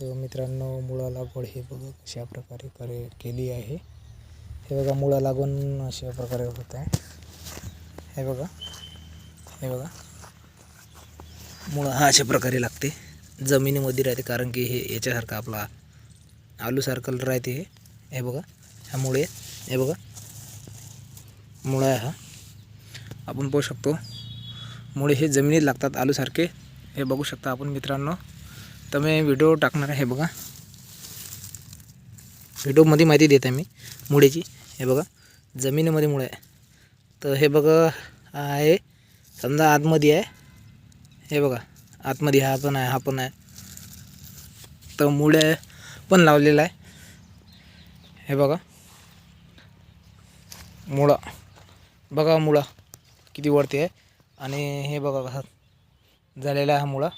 तर मित्रांनो मुळा लागवड हे बघा कशा प्रकारे करे केली आहे. हे बघा मुळा लागून अशा प्रकारे होत आहे. हे बघा हे बघा. मुळा हा अशा प्रकारे लागते. जमिनीमध्ये राहते कारण की हे याच्यासारखं आपला आलूसारखं राहते हे. हे बघा ह्या मुळे हे बघा. मुळा हा. आपण पाहू शकतो. मुळे हे जमिनीत लागतात आलूसारखे. हे बघू शकता आपण मित्रांनो. तर मी व्हिडिओ टाकणार आहे हे बघा. व्हिडिओमध्ये माहिती देत आहे मी मुळेची. हे बघा जमिनीमध्ये मुळे आहे. तर हे बघा आहे समजा आतमध्ये आहे. हे बघा आतमध्ये हा पण आहे हा पण आहे. तर मुळे पण लावलेला आहे. हे बघा मुळा. बघा मुळा किती वरती आहे. आणि हे बघा कसा झालेला आहे हा मुळा.